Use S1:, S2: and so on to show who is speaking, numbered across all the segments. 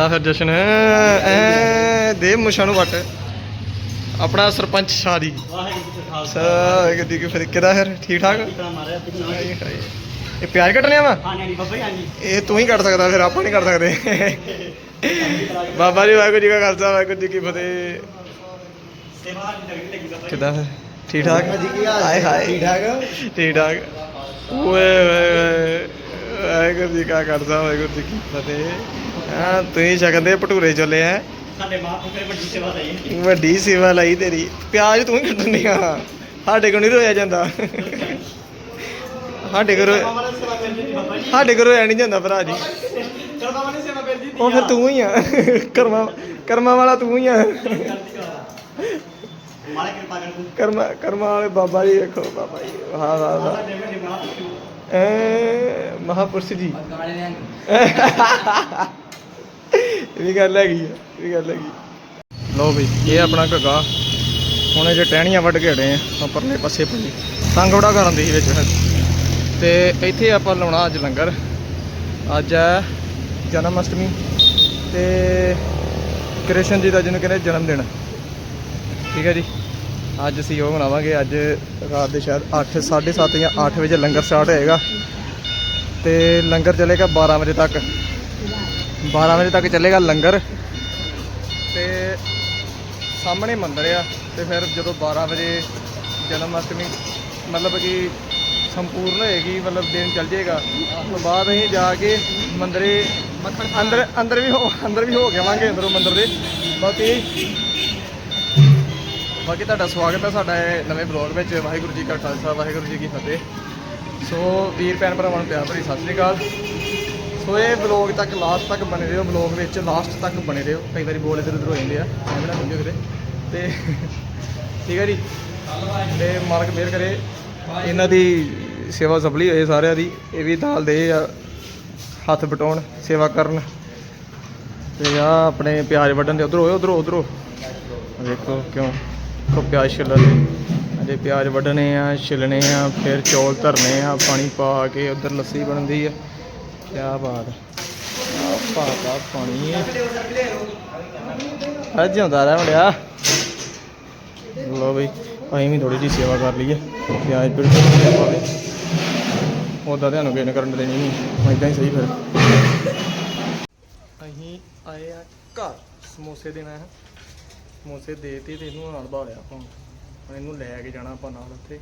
S1: ਕਿੱਦਾਂ ਫਿਰ ਜਸ਼ਨ। ਐ ਦੇ ਮੁਸ਼ਾਂ ਨੂੰ ਵੱਟ। ਆਪਣਾ ਸਰਪੰਚ ਸ਼ਾਦੀ
S2: ਵਾਹਿਗੁਰੂ ਜੀ ਕਾ
S1: ਫਿਰ ਕਿੱਦਾਂ ਫਿਰ? ਠੀਕ ਠਾਕ। ਇਹ ਪਿਆਜ਼ ਕੱਟਣਿਆ ਵਾ?
S2: ਹਾਂ ਜੀ ਬੱਬਾ ਜੀ ਹਾਂਜੀ।
S1: ਇਹ ਤੂੰ ਹੀ ਕੱਟ ਸਕਦਾ ਫਿਰ ਆਪਾਂ ਨਹੀਂ ਕੱਟ ਸਕਦੇ। ਬਾਬਾ ਜੀ ਵਾਹਿਗੁਰੂ ਜੀ ਕਾ ਖਾਲਸਾ ਵਾਹਿਗੁਰੂ ਜੀ ਕੀ ਫਤਿਹ। ਕਿੱਦਾਂ ਫਿਰ? ਠੀਕ ਠਾਕ? ਹਾਏ ਹਾਏ।
S3: ਠੀਕ ਠਾਕ?
S1: ਠੀਕ ਠਾਕ। ਓਏ। ਵਾਹਿਗੁਰੂ ਜੀ ਕਾ ਖਾਲਸਾ ਵਾਹਿਗੁਰੂ ਜੀ ਕੀ ਫਤਿਹ। ਹਾਂ ਤੁਸੀਂ ਸ਼ਕਦੇ ਭਟੂਰੇ ਚੋਲੇ ਆ
S2: ਸਾਡੇ ਮਹਾਂਪੁਰਖ ਨੇ ਵੱਡੀ ਸੇਵਾ ਲਈ
S1: ਵੱਡੀ ਸੇਵਾ ਲਈ ਤੇਰੀ। ਪਿਆਜ਼ ਤੂੰ ਹੀ ਕੱਟਣੀ ਆ। ਸਾਡੇ ਕੋਲ ਨਹੀਂ ਰੋਇਆ ਜਾਂਦਾ। ਸਾਡੇ ਕੋਲ ਸਾਡੇ ਕੋਲ ਰੋਇਆ ਨਹੀਂ ਜਾਂਦਾ ਭਰਾ ਜੀ। ਉਹ ਫਿਰ ਤੂੰ ਹੀ ਆ। ਕਰਮਾ ਕਰਮਾ ਵਾਲਾ ਤੂੰ ਹੀ ਆ। ਕਰਮਾ ਕਰਮਾ ਵਾਲੇ ਬਾਬਾ ਜੀ ਦੇਖੋ ਬਾਬਾ ਜੀ। ਵਾਹ ਵਾਹ ਵਾਹ। ਐ ਮਹਾਪੁਰਸ਼ ਜੀ। ਇਹ ਵੀ ਗੱਲ ਹੈਗੀ ਆ, ਇਹ ਵੀ ਗੱਲ ਹੈਗੀ ਲਓ ਬਈ, ਇਹ ਆਪਣਾ ਘੱਗਾ। ਹੁਣ ਜੇ ਟਹਿਣੀਆਂ ਵੱਢ ਕੇ ਹਟੇ ਆ ਆਹ ਪਰਲੇ ਪਾਸੇ ਪਈ। ਤੰਗ ਬੜਾ ਕਰਨ ਦੀ ਵਿੱਚ। ਤੇ ਇੱਥੇ ਆਪਾਂ ਲਾਉਣਾ ਅੱਜ ਲੰਗਰ। ਅੱਜ ਹੈ ਜਨਮ ਅਸ਼ਟਮੀ। ਤੇ ਕ੍ਰਿਸ਼ਨ ਜੀ ਦਾ ਜਿਹਨੂੰ ਕਹਿੰਦੇ ਜਨਮ ਦਿਨ। ਠੀਕ ਹੈ ਜੀ। ਅੱਜ ਅਸੀਂ ਉਹ ਮਨਾਵਾਂਗੇ। ਅੱਜ ਰਾਤ ਦੇ ਸ਼ਾਇਦ 8 7:30 ਜਾਂ 8 ਵਜੇ ਲੰਗਰ ਸਟਾਰਟ ਹੋਏਗਾ। ਤੇ ਲੰਗਰ ਚੱਲੇਗਾ 12 ਵਜੇ ਤੱਕ। 12 ਵਜੇ ਤੱਕ ਚੱਲੇਗਾ ਲੰਗਰ। ਤੇ ਸਾਹਮਣੇ ਮੰਦਿਰ ਆ, ਤੇ ਫਿਰ ਜਦੋਂ 12 ਵਜੇ ਜਨਮ ਅਸ਼ਟਮੀ, ਮਤਲਬ ਕਿ ਸੰਪੂਰਨ ਹੋਏਗੀ, ਮਤਲਬ ਦਿਨ ਚੱਲ ਜਾਏਗਾ, ਉਸ ਤੋਂ ਬਾਅਦ ਅਸੀਂ ਜਾ ਕੇ ਮੰਦਰੇ ਅੰਦਰ ਅੰਦਰ ਵੀ ਹੋ, ਅੰਦਰ ਵੀ ਹੋ ਕੇ ਅੰਦਰੋਂ ਮੰਦਰ ਦੇ। ਬਾਕੀ ਬਾਕੀ ਤੁਹਾਡਾ ਸਵਾਗਤ ਹੈ ਸਾਡਾ ਇਹ ਨਵੇਂ ਬਲੌਗ ਵਿੱਚ। ਵਾਹਿਗੁਰੂ ਜੀ ਕਾ ਖਾਲਸਾ, ਵਾਹਿਗੁਰੂ ਜੀ ਕੀ ਫਤਿਹ। ਸੋ ਵੀਰ ਭੈਣ ਭਰਾਵਾਂ ਨੂੰ ਪਿਆਰ ਭਰੀ ਸਤਿ ਸ੍ਰੀ ਅਕਾਲ। ਸੋ ਇਹ ਬਲੌਗ ਤੱਕ ਲਾਸਟ ਤੱਕ ਬਣੇ ਰਹੋ ਬਲੌਗ ਵਿੱਚ ਲਾਸਟ ਤੱਕ ਬਣੇ ਰਹੋ। ਕਈ ਵਾਰੀ ਬੋਲ ਇੱਧਰ ਉੱਧਰ ਹੋ ਜਾਂਦੇ ਆ, ਐਵੇਂ ਨਾ ਸਮਝੋ ਕਿਤੇ। ਤੇ ਠੀਕ ਹੈ ਜੀ। ਤੇ ਮਾਲਕ ਮਿਹਰ ਕਰੇ। ਇਹਨਾਂ ਦੀ ਸੇਵਾ ਸਫਲੀ ਹੋਏ ਸਾਰਿਆਂ ਦੀ। ਇਹ ਵੀ ਦਾਲ ਦੇ ਆ, ਹੱਥ ਬਟਾਉਣ, ਸੇਵਾ ਕਰਨ। ਤੇ ਆ ਆਪਣੇ ਪਿਆਜ਼ ਵੱਢਣ ਦੇ, ਉਧਰੋਂ ਉਧਰੋਂ ਉਧਰੋਂ। ਦੇਖੋ ਕਿਉਂ ਕੋ ਪਿਆਜ਼ ਛਿੱਲਣ ਅਜੇ ਪਿਆਜ਼ ਵੱਢਣੇ ਆ, ਛਿੱਲਣੇ ਆ, ਫਿਰ ਚੌਲ ਧਰਨੇ ਆ, ਪਾਣੀ ਪਾ ਕੇ ਉਧਰ ਲੱਸੀ ਬਣਦੀ ਆ। ਕਿਆ ਬਾਤ ਆ ਪਾਤਾ ਪਾਣੀ ਅੱਜ ਹੁੰਦਾ ਰਹਿ ਮੁੰਡਿਆ। ਲੋ ਬਈ, ਅਸੀਂ ਵੀ ਥੋੜੀ ਜਿਹੀ ਸੇਵਾ ਕਰ ਲਈਏ। ਪਿਆਜ਼ ਪਿੜ ਪਾਵੇ ਉਹਦਾ ਧਿਆਨ ਕਿਸੇ ਕਰਨ ਦੇਣੀ ਨਹੀਂ। ਇਦਾਂ ਹੀ ਸਹੀ ਫਿਰ। ਅਸੀਂ ਆਏ ਆ ਘਰ। ਸਮੋਸੇ ਦੇਣਾ ਹੈ ਸਮੋਸੇ ਦੇਤੇ ਤੇ ਇਹਨੂੰ ਨਾਲ ਬਾਲਿਆ ਆਪਾਂ। ਹੁਣ ਇਹਨੂੰ ਲੈ ਕੇ ਜਾਣਾ ਆਪਾਂ ਨਾਲ ਉੱਥੇ।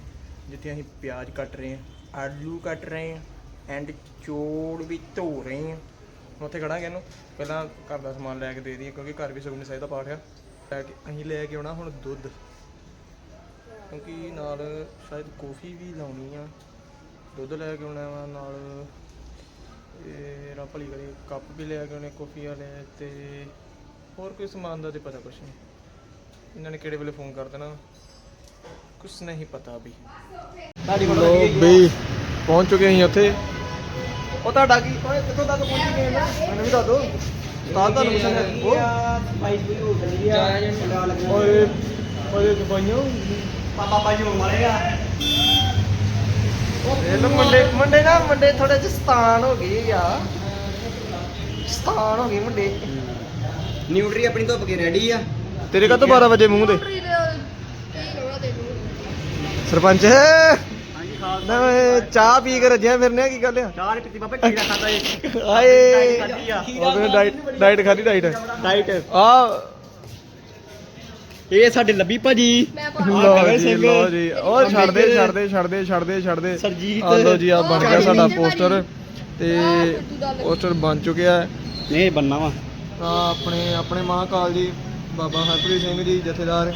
S1: ਜਿੱਥੇ ਅਸੀਂ ਪਿਆਜ਼ ਕੱਟ ਰਹੇ ਹਾਂ। ਆਲੂ ਕੱਟ ਰਹੇ ਹਾਂ। ਐਂਡ ਚੋੜ ਵੀ ਧੋ ਰਹੇ ਹਾਂ। ਉੱਥੇ ਖੜਾਂਗੇ ਇਹਨੂੰ। ਪਹਿਲਾਂ ਘਰ ਦਾ ਸਮਾਨ ਲੈ ਕੇ ਦੇ ਦਈਏ, ਕਿਉਂਕਿ ਘਰ ਵੀ ਸੁਖਨੀ ਸਾਹਿਬ ਦਾ ਪਾਠ ਆ। ਲੈ ਕੇ ਅਸੀਂ ਲੈ ਕੇ ਆਉਣਾ ਹੁਣ ਦੁੱਧ। ਕਿਉਂਕਿ ਨਾਲ ਸ਼ਾਇਦ ਕੌਫੀ ਵੀ ਲਾਉਣੀ ਆ। ਦੁੱਧ ਲੈ ਕੇ ਆਉਣਾ ਵਾ, ਨਾਲ ਇਹ ਰਾਪਲੀ ਕਰੀ ਕੱਪ ਵੀ ਲੈ ਕੇ ਆਉਣੇ, ਕੌਫੀ ਵਾਲੇ ਤੇ ਹੋਰ ਕੋਈ ਸਮਾਨ ਦਾ ਤੇ ਪਤਾ ਕੁਛ ਨਹੀਂ। ਇਹਨਾਂ ਨੇ ਕਿਹੜੇ ਵੇਲੇ ਫੋਨ ਕਰ ਦੇਣਾ? ਕੁਛ ਨਹੀਂ ਪਤਾ ਵੀ।
S2: ਸਾਡੀ
S1: ਬਈ ਪਹੁੰਚ ਚੁੱਕੇ ਅਸੀਂ ਉੱਥੇ।
S3: ਉਹ ਤੁਹਾਡਾ ਕੀ? ਓਏ ਕਿੱਥੋਂ ਤੱਕ ਪਹੁੰਚ ਗਏ ਨਾ
S1: ਮੈਨੂੰ ਵੀ ਦੱਸ ਉਸਤਾਦ ਤੁਹਾਨੂੰ ਪੁੱਛਣਾ ਉਹ?
S2: ਭਾਈ ਜੀ ਹੋ ਚੱਲੀ ਆ।
S1: ਓਏ ਓਏ ਦੁਬਾਈਆਂ
S2: ਪਾਪਾ ਹੋ ਮਾਰੇਗਾ।
S1: ਇਹ ਤਾਂ ਮੁੰਡੇ ਮੁੰਡੇ ਨਾ ਮੁੰਡੇ ਥੋੜੇ ਜਿਹਾ ਸਤਾਨ ਹੋ ਗਏ ਆ। ਸਤਾਨ ਹੋ ਗਏ ਮੁੰਡੇ।
S3: ਨਿਊਟਰੀ ਆਪਣੀ ਧੁੱਪ ਕੇ ਰੈਡੀ ਆ।
S1: ਤੇਰੇ ਕਾ 12 ਵਜੇ ਮੂੰਹ ਦੇ? ਸਰਪੰਚ। ਨਾ ਓਏ ਚਾਹ ਪੀ ਕੇ ਰੱਜਿਆ ਫਿਰਨੇ ਆ, ਕੀ ਗੱਲ ਆ?
S2: ਚਾਹ ਨਹੀਂ ਪੀਤੀ ਬਾਬਾ ਕੀੜਾ ਖਾਦਾ ਏ
S1: ਹਾਏ।
S2: ਖਾਧੀ ਆ।
S1: ਉਹਨੇ ਡਾਈਟ ਡਾਈਟ ਖਾਦੀ ਡਾਈਟ
S2: ਡਾਈਟ
S1: ਆ।
S2: ਇਹ ਸਾਡੇ ਲੱਭੀ ਭਾਜੀ।
S1: ਲੋ ਜੀ
S2: ਸਿੰਘ।
S1: ਲੋ ਜੀ ਉਹ ਛੱਡ ਦੇ ਛੱਡ ਦੇ ਛੱਡ ਦੇ ਛੱਡ ਦੇ ਛੱਡ ਦੇ।
S2: ਸਰਜੀਤ।
S1: ਆ ਲੋ ਜੀ ਆ ਬਣ ਗਿਆ ਸਾਡਾ ਪੋਸਟਰ। ਤੇ ਪੋਸਟਰ ਬਣ ਚੁੱਕਿਆ ਹੈ।
S2: ਨਹੀਂ ਬੰਨਾ ਵਾ।
S1: ਆ ਆਪਣੇ ਆਪਣੇ ਮਹਾਕਾਲ ਜੀ ਬਾਬਾ ਹਰਪ੍ਰੀਤ ਸਿੰਘ ਜੀ ਜਥੇਦਾਰ।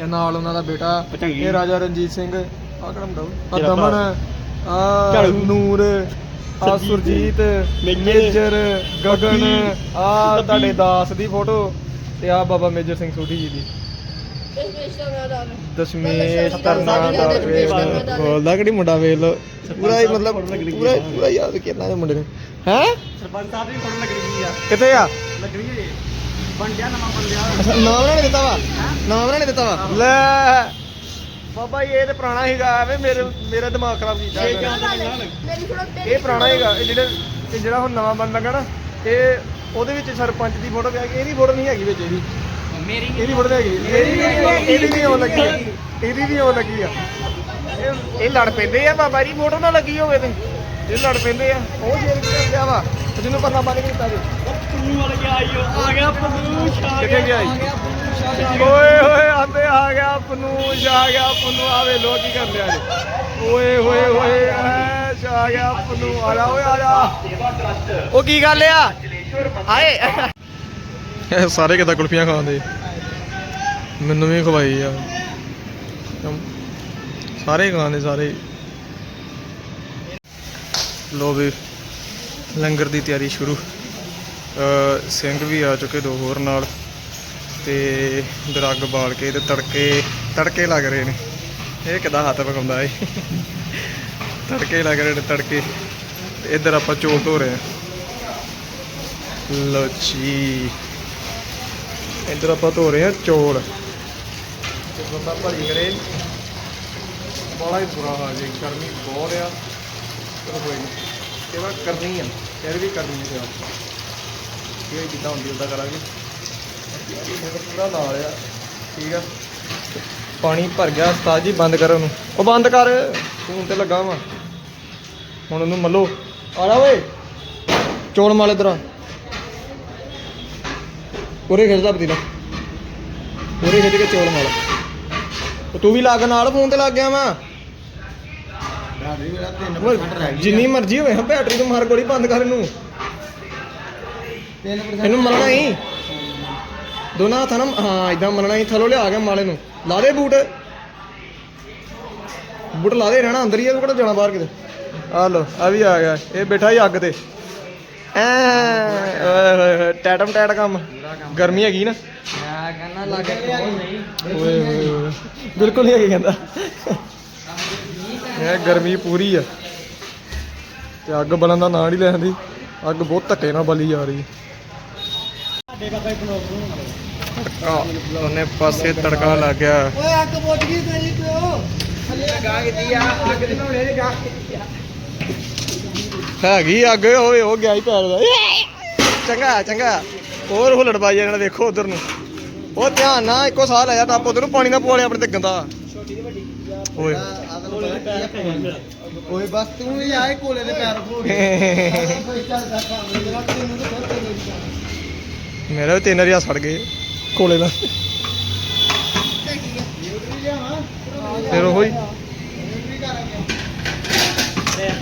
S1: ਇਹ ਨਾਲ ਉਹਨਾਂ ਦਾ ਬੇਟਾ। ਇਹ ਰਾਜਾ ਰਣਜੀਤ ਸਿੰਘ। ਆ ਕਿਹੜਾ ਮੁੰਡਾ ਆ
S2: ਤੇਰਾ
S1: ਦਮਨ। ਆ
S2: ਝਾੜੂ।
S1: ਨੂਰ ਆ
S2: ਸਰਜੀਤ,
S1: ਸੁਰਜੀਤ
S2: ਮੇਜਰ,
S1: ਮੇਜਰ ਗਗਨ ਆ। ਤੁਹਾਡੇ ਦਾਸ ਦੀ ਫੋਟੋ ਤੇ ਆ ਬਾਬਾ ਮੇਜਰ ਸਿੰਘ ਸੋਢੀ ਜੀ ਦੀ। ਦਸ਼ਮੇਸ਼ ਤਰਨਾ ਦਾ ਵੇਲ ਬੋਲਦਾ ਕਿਹੜੀ ਮੁੰਡਾ ਵੇਲ ਲੋ ਪੂਰਾ ਹੀ ਮਤਲਬ ਪੂਰਾ ਹੀ- ਪੂਰਾ ਹੀ ਯਾਦ ਕਿੰਨਾ ਦੇ ਮੁੰਡੇ ਨੇ। ਹੈ?
S2: ਸਰਪੰਚ ਸਾਹਿਬ ਦੀ ਫੋਟੋ ਲੱਗ ਰਹੀ ਆ।
S1: ਕਿੱਥੇ ਆ?
S2: ਲੱਗ ਰਹੀ ਏ ਬਣ ਗਿਆ ਨਵਾਂ ਬਣ ਗਿਆ
S1: ਅੱਛਾ ਨਾਮ ਉਹਨਾਂ ਨੇ ਦਿੱਤਾ ਵਾ? ਨਾਮ ਉਹਨਾਂ ਨੇ ਦਿੱਤਾ ਵਾ? ਲੈ। ਬਾਬਾ ਜੀ ਇਹ ਤੇ ਪੁਰਾਣਾ ਹੈਗਾ ਐਵੇਂ ਮੇਰੇ ਮੇਰਾ ਦਿਮਾਗ ਖਰਾਬ ਕੀਤਾ ਇਹਨਾਂ ਨੇ। ਇਹ ਪੁਰਾਣਾ ਹੈਗਾ ਇਹ ਜਿਹੜੇ ਇਹ ਜਿਹੜਾ ਹੁਣ ਨਵਾਂ ਬਣ ਲੱਗਾ ਨਾ ਇਹ ਉਹਦੇ ਵਿੱਚ ਸਰਪੰਚ ਦੀ ਫੋਟੋ ਵੀ ਹੈਗੀ ਇਹਦੀ ਫੋਟੋ ਨਹੀਂ ਹੈਗੀ ਵਿੱਚ ਇਹਦੀ।
S2: ਮੇਰੀ
S1: ਇਹਦੀ ਫੋਟੋ ਤਾਂ ਹੈਗੀ। ਇਹਦੀ ਵੀ ਇਹਦੀ ਵੀ ਉਹ ਲੱਗੀ ਆ। ਇਹਦੀ ਵੀ ਉਹ ਲੱਗੀ ਆ। ਇਹ ਇਹ ਲੜ ਪੈਂਦੇ ਆ ਬਾਬਾ ਜੀ ਫੋਟੋ ਨਾ ਲੱਗੀ ਹੋਵੇ ਤੇ। ਇਹ ਲੜ ਪੈਂਦੇ ਆ। ਉਹ ਜੇਲ ਚ ਰੱਖਿਆ ਵਾ ਤੇ ਜਿਹਨੂੰ ਪਰਨਾ ਬੰਨ ਕੇ ਦਿੱਤਾ ਜੀ।
S2: ਪੰਨੂ ਵਾਲ ਗਿਆ ਆਈਓ ਆ ਗਿਆ ਪੰਨੂ ਛਾ
S1: ਕਿੱਥੇ ਗਿਆ ਜੀ ਓਏ ਹੋਏ ਆਂਦੇ ਆ ਗਿਆ ਪਨੂਸ਼ ਆ ਗਿਆ ਪਨੂ ਆਵੇ ਲੋਕ ਕੀ ਕਰਦੇ ਆ ਓਏ ਹੋਏ ਹੋਏ ਆ ਗਿਆ ਪਨੂ ਆ ਜਾ ਓਏ ਆ ਜਾ। ਉਹ ਕੀ ਗੱਲ ਆ ਹਾਏ ਸਾਰੇ ਕਿਦਾਂ ਕੁਲਫੀਆਂ ਖਾਂਦੇ? ਮੈਨੂੰ ਵੀ ਖਵਾਈ ਆ। ਸਾਰੇ ਖਾਂਦੇ ਸਾਰੇ ਲੋ ਵੀ ਲੰਗਰ ਦੀ ਤਿਆਰੀ ਸ਼ੁਰੂ। ਅ, ਸਿੰਘ ਵੀ ਆ ਚੁੱਕੇ ਦੋ ਹੋਰ ਨਾਲ। ਤੇ ਦਰੱਗ ਬਾਲ ਕੇ ਤੇ ਤੜਕੇ ਤੜਕੇ ਲੱਗ ਰਹੇ ਨੇ। ਇਹ ਕਿਦਾਂ ਹੱਥ ਪਕਾਉਂਦਾ ਏ ਤੜਕੇ ਲੱਗ ਰਹੇ ਨੇ, ਤੜਕੇ। ਤੇ ਇੱਧਰ ਆਪਾਂ ਚੋਲ ਧੋ ਰਹੇ ਹਾਂ। ਲੋ ਜੀ। ਇੱਧਰ ਆਪਾਂ ਧੋ ਰਹੇ ਹਾਂ ਚੋਲ। ਤੇ ਬੰਦਾ ਭਰੀ ਕਰੇ ਬੜਾ ਹੀ ਬੁਰਾ ਹਾਲ ਜੀ, ਗਰਮੀ ਬਹੁਤ ਆ। ਚਲੋ ਕੋਈ ਨਹੀਂ। ਸੇਵਾ ਕਰਨੀ ਆ, ਫਿਰ ਵੀ ਕਰਨੀ ਹੈ ਇਹ ਜਿੱਦਾਂ ਹੁੰਦੀ ਉਦਾਂ ਕਰਾਂਗੇ। ਪੂਰਾ ਲਾ ਲਿਆ। ਠੀਕ ਆ। ਪਾਣੀ ਭਰ ਗਿਆ, ਉਸਤਾਦ ਜੀ, ਬੰਦ ਕਰ ਉਹਨੂੰ। ਉਹ ਬੰਦ ਕਰ, ਫੋਨ ਤੇ ਲੱਗਾ ਵਾ। ਹੁਣ ਉਹਨੂੰ ਮੱਲੋ। ਆ ਓਏ। ਚੋਲ ਮਾਲ ਇਧਰ ਆ ਖਿੱਚਦਾ ਪਤੀਲਾ। ਪੂਰੇ ਖਿੱਚ ਕੇ ਚੋਲ ਮਾਲ ਤੂੰ ਵੀ ਲੱਗ ਨਾਲ ਫੋਨ ਤੇ ਲੱਗ ਗਿਆ ਵਾ। ਜਿੰਨੀ ਮਰਜ਼ੀ ਹੋਵੇ, ਬੈਟਰੀ ਤੋਂ ਮਾਰ ਗੋਲੀ ਬੰਦ ਕਰ ਇਹਨੂੰ। ਇਹਨੂੰ ਮਲਣਾ ਹੀ। ਦੋਨਾਂ ਹੱਥਾਂ ਨਾਲ ਹਾਂ ਇਦਾਂ ਮਲਣਾ ਹੀ ਥੱਲੋਂ ਲਿਆ ਕੇ ਮਾਲੇ ਨੂੰ। ਲਾ ਦੇ ਬੂਟ। ਬੂਟ ਲਾ ਦੇ ਰਹਿਣਾ ਅੰਦਰ ਹੀ ਆ ਤੂੰ ਕਿਹੜਾ ਜਾਣਾ ਬਾਹਰ ਕਿਤੇ? ਆ ਲੋ ਆ ਵੀ ਆ ਗਿਆ। ਇਹ ਬੈਠਾ ਹੀ ਅੱਗ ਤੇ। ਐ ਓਏ ਹੋਏ ਹੋਏ ਟੈਟਮ ਟੈਟ ਕੰਮ। ਗਰਮੀ ਹੈਗੀ ਨਾ।
S2: ਮੈਂ ਕਹਿੰਦਾ ਲੱਗ ਨਹੀਂ।
S1: ਓਏ ਹੋਏ ਹੋਏ ਬਿਲਕੁਲ ਨਹੀਂ ਹੈਗੀ ਕਹਿੰਦਾ। ਇਹ ਗਰਮੀ ਪੂਰੀ ਆ। ਤੇ ਅੱਗ ਬਲਣ ਦਾ ਨਾਂ ਨਹੀਂ ਲੈਂਦੀ। ਅੱਗ ਬਹੁਤ ਧੱਕੇ ਨਾਲ ਬਲੀ ਜਾ ਰਹੀ ਤੜਕਾ ਉਹਨੇ ਪਾਸੇ ਤੜਕਾ ਲੱਗ ਗਿਆ।
S3: ਓਏ ਅੱਗ ਬੁੱਝ ਗਈ ਤੇਰੀ ਪਿਓ ਥੱਲੇ ਗਾ ਕੀਤੀ ਆ ਅੱਗ ਦੇ ਨਹਾਉਣੇ ਦੇ ਗਾ
S1: ਹੈਗੀ ਅੱਗ ਓਏ ਉਹ ਗਿਆ ਹੀ ਪੈਰ ਦਾ। ਚੰਗਾ ਚੰਗਾ। ਹੋਰ ਹੁਲੜ ਬਾਈ ਇਹਨਾਂ ਵੇਖੋ ਉਧਰ ਨੂੰ। ਉਹ ਧਿਆਨ ਨਾਲ ਇੱਕੋ ਸਾਹ ਲਿਆ ਟੱਪ ਉਧਰ ਨੂੰ ਪਾਣੀ ਨਾ ਪੋਲੇ ਆਪਣੇ ਤੇ ਗੰਦਾ। ਓਏ।
S3: ਓਏ ਬਸ ਤੂੰ ਹੀ ਆਏ ਕੋਲੇ ਦੇ ਪੈਰ ਫੋੜ ਮੇਰੇ
S1: ਵੀ ਤਿੰਨ ਰਿਆ ਸੜ ਗਏ। ਕੋਲੇ ਦਾ। ਫਿਰ ਉਹ ਹੀ।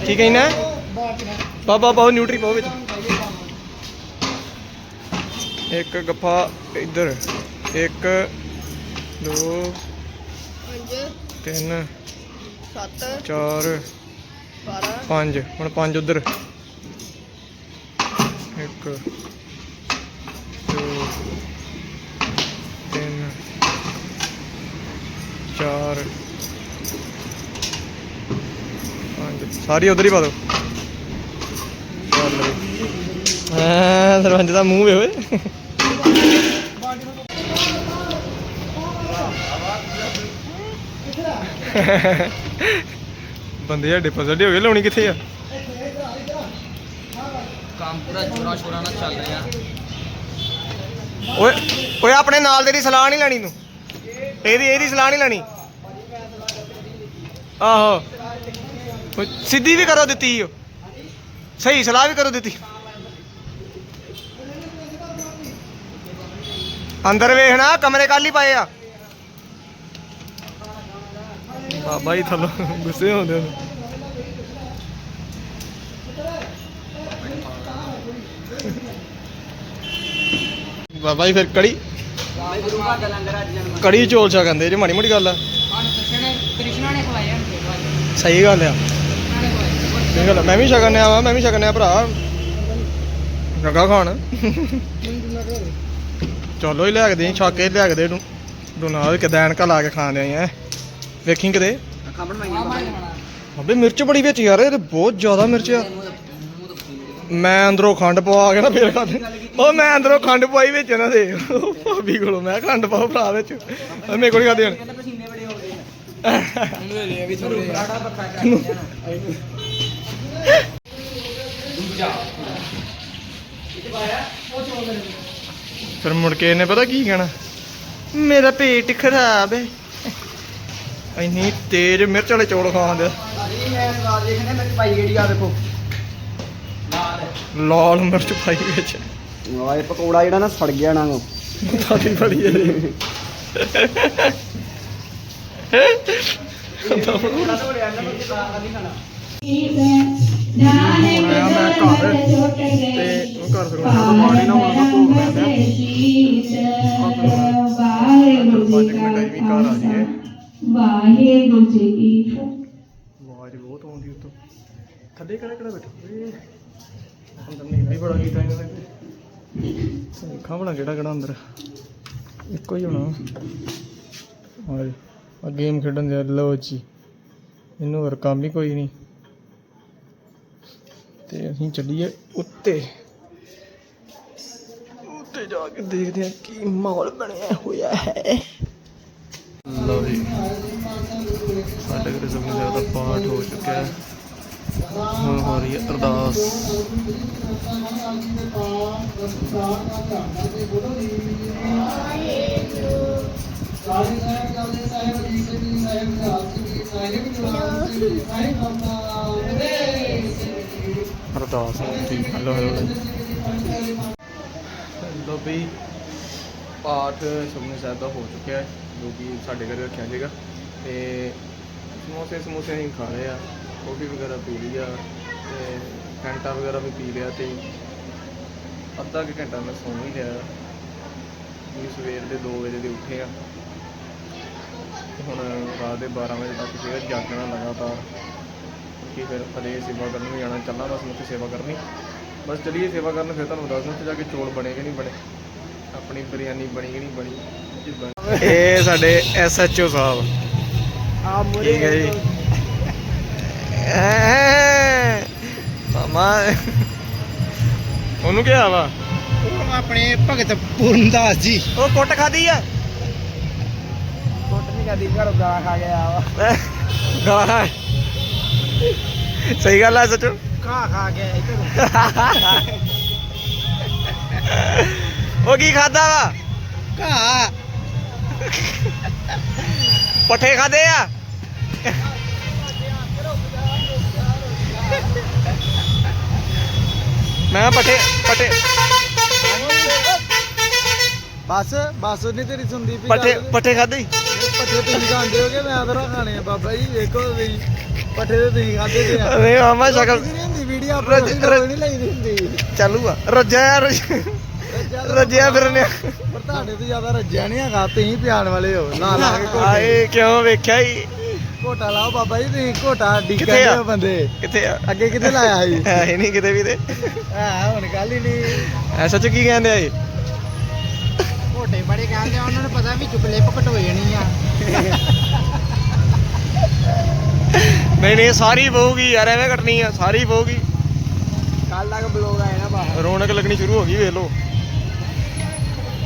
S1: ਠੀਕ ਹੈ ਨਾ ਬਾਬਾ ਬਹੁਤ ਨਿਊਟਰੀ ਪਾਓ ਵਿੱਚ। ਇੱਕ ਗੱਫਾ ਇੱਧਰ ਇੱਕ ਦੋ ਤਿੰਨ
S3: 7
S1: 4
S3: 12
S1: 5 ਹੁਣ ਪੰਜ ਉਧਰ। 1 2 ਸਾਰੀ ਉਧਰ ਹੀ ਪਾ ਦੋ। ਹਾਂ ਸਰਪੰਚ ਦਾ ਮੂੰਹ ਵੇ ਓਏ। ਬੰਦੇ ਸਾਡੇ ਫਸਲ ਹੋ ਗਏ ਲਾਉਣੀ ਕਿੱਥੇ ਆ?
S2: ਕੰਮ ਪੂਰਾ ਜੋਰਾ ਸ਼ੋਰਾ ਨਾਲ ਚੱਲ ਰਿਹਾ।
S1: ਓਏ ਓਏ ਆਪਣੇ ਨਾਲ ਤੇਰੀ ਸਲਾਹ ਨਹੀਂ ਲੈਣੀ ਤੂੰ। ਇਹਦੀ ਇਹਦੀ ਸਲਾਹ ਨਹੀਂ ਲੈਣੀ। ਆਹੋ। ਸਿੱਧੀ ਵੀ ਕਰੋ ਦਿੱਤੀ ਓ ਸਹੀ ਸਲਾਹ ਵੀ ਕਰੋ ਦਿੱਤੀ। ਅੰਦਰ ਵੇਖਣਾ ਕਮਰੇ ਕੱਲ ਹੀ ਪਏ ਆ। ਬਾਬਾ ਜੀ ਥੱਲੋਂ ਗੁੱਸੇ ਹੁੰਦੇ ਨੇ। ਬਾਬਾ ਜੀ ਫਿਰ ਕੜੀ।
S2: ਗੁਰੂ ਘਰ ਦਾ ਲੰਗਰ ਅੱਜ ਜਨਮ
S1: ਕੜੀ ਚੋਲ ਛਾ ਕਹਿੰਦੇ ਜੇ ਮਾੜੀ ਮੋਟੀ ਗੱਲ ਆ।
S2: ਸਾਨੂੰ ਕ੍ਰਿਸ਼ਨ ਕ੍ਰਿਸ਼ਨਾ ਨੇ ਖਵਾਏ ਹਨ
S1: ਸਹੀ ਗੱਲ ਆ। ਸਹੀ ਗੱਲ ਆ। ਮੈਂ ਵੀ ਛਕਣ ਆ ਵਾ ਮੈਂ ਵੀ ਛਕਣ ਆ ਭਰਾ। ਜਗਾ ਖਾਣ। ਚਲੋ ਹੀ ਲੈ ਕੇ ਦੇ ਛੱਕ ਲਿਆ ਕੇ ਦੇ ਤੂੰ ਤੂੰ ਨਾਲ ਕਿਦਾਂ ਐਨਕਾਂ ਲਾ ਕੇ ਖਾਣ ਦੇ ਆ। ਵੇਖੀ ਕਿਤੇ।
S2: ਬਣਵਾਈਆਂ
S1: ਅਬੇ ਮਿਰਚ ਬੜੀ ਵਿੱਚ ਯਾਰ ਇਹ ਤੇ ਬਹੁਤ ਜ਼ਿਆਦਾ ਮਿਰਚ ਆ। ਮੈਂ ਅੰਦਰੋਂ ਖੰਡ ਪਵਾ ਕੇ ਨਾ ਫੇਰ ਖਾਦੇ ਉਹ ਮੈਂ ਅੰਦਰੋਂ ਖੰਡ ਪਵਾਈ ਵਿੱਚ ਇਹਨਾਂ ਦੇ। ਉਹ ਭਾਬੀ ਕੋਲੋਂ ਮੈਂ ਖੰਡ ਪਾਓ ਭਰਾ ਵਿੱਚ। ਮੇਰੇ ਕੋਲ ਹੀ ਖਾਦੇ ਹਣ। ਫਿਰ ਮੁੜ ਕੇ ਇਹਨੇ ਪਤਾ ਕੀ ਕਹਿਣਾ? ਮੇਰਾ ਪੇਟ ਖਰਾਬ ਹੈ। ਇੰਨੀ ਤੇਜ਼ ਮਿਰਚ ਵਾਲੇ ਚੌਲ ਖਾਂਦੇ
S3: ਭਾਜੀ ਮੈਂ ਰਾਜ ਦੇਖਨੇ ਮੈਂ ਪਾਈ ਜਿਹੜੀ ਆ ਦੇਖੋ। ਲਾਲ
S1: ਮਿਰਚ ਪਾਈ ਵਿੱਚ।
S3: ਆਏ ਪਕੌੜਾ ਜਿਹੜਾ ਨਾ ਸੜ ਗਿਆ ਨਾ ਉਹ।
S1: ਸਾਡੀ ਬੜੀ ਜਾਈਏ
S4: ਵਾਹਿਗੁਰੂ ਜੀ ਕੀ ਫਤਿਹ।
S1: ਆਵਾਜ਼ ਬਹੁਤ ਆਉਂਦੀ ਉੱਤੋਂ। ਥੱਲੇ ਕਿਹੜਾ ਕਿਹੜਾ ਬੈਠਾ? ਅੰਦਰ ਨਹੀਂ ਨਹੀਂ ਬੜਾ ਕੀਤਾ ਇਹਨਾਂ ਨੇ ਦੇਖਾਂ ਭਲਾ ਕਿਹੜਾ ਕਿਹੜਾ ਅੰਦਰ। ਇੱਕੋ ਹੀ ਹੋਣਾ। ਹਾਂ ਆ ਗੇਮ ਖੇਡਣ ਦੇ ਲਓ ਜੀ। ਇਹਨੂੰ ਹੋਰ ਕੰਮ ਹੀ ਕੋਈ ਨਹੀਂ। ਤੇ ਅਸੀਂ ਚੱਲੀਏ ਉੱਤੇ। ਉੱਤੇ ਜਾ ਕੇ ਦੇਖਦੇ ਹਾਂ ਕੀ ਮਾਹੌਲ ਬਣਿਆ ਹੋਇਆ ਹੈ। ਲਓ ਜੀ। ਸਾਡੇ ਘਰੇ ਸਭ ਤੋਂ ਜ਼ਿਆਦਾ ਪਾਠ ਹੋ ਚੁੱਕਿਆ ਹੈ। ਹੁਣ ਹੋ ਰਹੀ ਹੈ ਅਰਦਾਸ। ਅਰਦਾਸ ਹੁੰਦੀ ਹਲੋ ਹਲੋ ਲੋ ਵੀ ਪਾਠ ਸੁਖਮਨੀ ਸਾਹਿਬ ਦਾ ਹੋ ਚੁੱਕਿਆ ਹੈ, ਜੋ ਕਿ ਸਾਡੇ ਘਰੇ ਰੱਖਿਆ ਸੀਗਾ। ਤੇ ਸਮੋਸੇ ਸਮੋਸੇ ਨਹੀਂ ਖਾ ਰਹੇ ਆ। ਕੌਫੀ ਵਗੈਰਾ ਪੀ ਲਈ ਆ ਤੇ ਫੈਂਟਾ ਵਗੈਰਾ ਵੀ ਪੀ ਲਿਆ ਤੇ ਅੱਧਾ ਕੁ ਘੰਟਾ ਮੈਂ ਸੌਂ ਹੀ ਲਿਆ ਵੀ ਸਵੇਰ ਦੇ 2 ਵਜੇ ਦੇ ਉੱਠੇ ਆ। ਤੇ ਹੁਣ ਰਾਤ ਦੇ 12 ਵਜੇ ਤੱਕ ਸੀਗਾ ਜਾਗਣਾ ਲਗਾਤਾਰ। ਕਿ ਫਿਰ ਫਲੇ ਸੇਵਾ ਕਰਨ ਵੀ ਜਾਣਾ ਚੱਲਾਂ ਬਸ ਮੁੱਥੇ ਸੇਵਾ ਕਰਨੀ। ਬਸ ਚਲੀਏ ਸੇਵਾ ਕਰਨ ਫਿਰ ਤੁਹਾਨੂੰ ਦੱਸ ਦਿੰਦਾ ਉੱਥੇ ਜਾ ਕੇ ਚੌਲ ਬਣੇ ਕਿ ਨਹੀਂ ਬਣੇ। ਆਪਣੀ ਬਿਰਿਆਨੀ ਬਣੀ ਕਿ ਨਹੀਂ ਬਣੀ ਇਹ ਸਾਡੇ ਐਸਐਚਓ ਸਾਹਿਬ।
S3: ਆ
S1: ਠੀਕ ਹੈ ਜੀ। ਮਾਮਾ। ਉਹਨੂੰ ਕਿਹਾ ਵਾ?
S3: ਉਹ ਆਪਣੇ ਭਗਤ ਪੂਰਨਦਾਸ ਜੀ।
S1: ਉਹ ਕੁੱਟ ਖਾਦੀ ਆ?
S3: ਕੁੱਟ ਨਹੀਂ ਕਰਦੀ ਘਰੋਂ ਗਾਲਾਂ ਖਾ ਆਇਆ ਵਾ।
S1: ਗਾਲਾਂ ਸਹੀ ਗੱਲ ਆ ਸੱਚੋ।
S3: ਖਾ ਕੇ ਆਇਆ ਘਰੋਂ
S1: ਉਹ ਕੀ ਖਾਦਾ ਵਾ?
S3: ਘਾ
S1: ਪੱਠੇ ਖਾਦੇ ਆ? ਮੈਂ ਪੱਠੇ ਪੱਠੇ
S3: ਬਸ ਬਸ ਨਹੀਂ ਤੇਰੀ ਸੁਣਦੀ ਪਈ
S1: ਪੱਠੇ
S3: ਗੱਲ।
S1: ਪੱਠੇ ਖਾਦੇ
S3: ਪੱਠੇ ਤੁਸੀਂ ਖਾਂਦੇ ਹੋਗੇ ਮੈਂ ਤਾਂ ਖਾਣੇ ਆ ਬਾਬਾ ਜੀ ਵੇਖੋ ਤੁਸੀਂ ਪੱਠੇ ਤੇ ਤੁਸੀਂ ਖਾਦੇ ਤੇ ਆ।
S1: ਅਰੇ ਮਾਮਾ ਸ਼ਕਲ
S3: ਨਹੀਂ ਹੁੰਦੀ ਵੀਡੀਓ ਆਪਣੀ
S1: ਰੱਜ-
S3: ਨਹੀਂ ਲਈ ਹੁੰਦੀ।
S1: ਚਾਲੂ ਆ ਰੱਜਿਆ ਰੱਜ- ਰੱਜਿਆ ਫਿਰਨੇ
S3: ਪਰ ਤੁਹਾਡੇ ਤੋਂ ਜ਼ਿਆਦਾ ਰੱਜਿਆ ਨਹੀਂ ਹੈਗਾ ਤੁਸੀਂ ਪਿਆਣ ਵਾਲੇ ਹੋ ਲਾ ਲਾ ਕੇ ਘੋਟੇ।
S1: ਆਏ ਕਿਉਂ ਵੇਖਿਆ ਹੀ
S3: ਘੋਟਾ ਲਾਓ ਬਾਬਾ ਜੀ ਤੁਸੀਂ ਘੋਟਾ
S1: ਕਿੱਥੇ
S3: ਡੀਕਾ
S1: ਆ?
S3: ਦੇ ਬੰਦੇ।
S1: ਕਿੱਥੇ ਆ?
S3: ਅੱਗੇ ਕਿੱਥੇ ਲਾਇਆ ਸੀ?
S1: ਹੈ ਹੀ ਨਹੀਂ ਕਿਤੇ ਵੀ ਤੇ।
S3: ਹਾਂ ਹੁਣ ਗੱਲ ਹੀ ਨਹੀਂ।
S1: ਐ ਸੱਚ ਕੀ ਕਹਿੰਦੇ ਆ ਇਹ
S3: ਘੋਟੇ ਬੜੇ ਕਹਿੰਦੇ ਉਹਨਾਂ ਨੂੰ ਪਤਾ ਵੀ ਚੁਕਲੇ ਪਕਟ ਹੋ ਜਾਣੀ ਆ।
S1: ਨਹੀਂ ਨਹੀਂ ਸਾਰੀ ਪਊਗੀ ਯਾਰ ਐਵੇਂ ਕੱਟਣੀ ਆ ਸਾਰੀ ਪਊਗੀ
S3: ਕੱਲ ਤੱਕ ਬਲੌਗ ਆਇਆ ਨਾ ਬਾਹਰ।
S1: ਰੌਣਕ ਲੱਗਣੀ ਸ਼ੁਰੂ ਹੋ ਗਈ ਵੇਖ ਲਓ।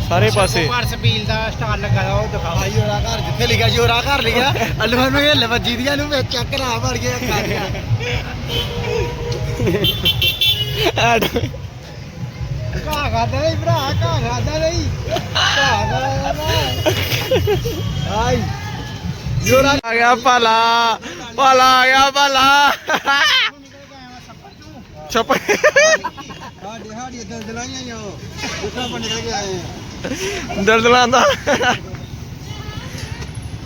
S1: ਸਾਰੇ ਪਾਸੇ।
S3: ਪਰ ਸਪੀਲ ਦਾ ਸਟਾਰ ਲੱਗਾ ਦਾ ਉਹ ਦਿਖਾਵਾ ਯੋਰਾ ਘਰ ਜਿੱਥੇ ਲਿਖਿਆ ਯੋਰਾ ਘਰ ਲਿਖਿਆ। ਅਲਵਨ ਨੂੰ ਹਿੱਲ ਵੱਜੀ ਦੀਆਂ ਨੂੰ ਵਿੱਚ ਚੱਕ ਰਾ ਭਰ ਗਿਆ ਕਰ ਗਿਆ। ਘਾ ਖਾਦਾ ਨਹੀਂ ਭਰਾ ਘਾ ਖਾਦਾ ਨਹੀਂ। ਖਾਦਾ ਆਈ। ਯੋਰਾ
S1: ਆ ਗਿਆ ਭਲਾ ਭਲਾ ਆ ਗਿਆ ਭਲਾ। ਛਪ
S3: ਹਾਡੀ ਹਾਡੀ ਦਲਦਲਾਈਆਂ ਯੋ ਉੱਠਾ ਬਣ ਨਿਕਲ ਕੇ ਆਏ
S1: ਦਰਦਲਾਂ ਦਾ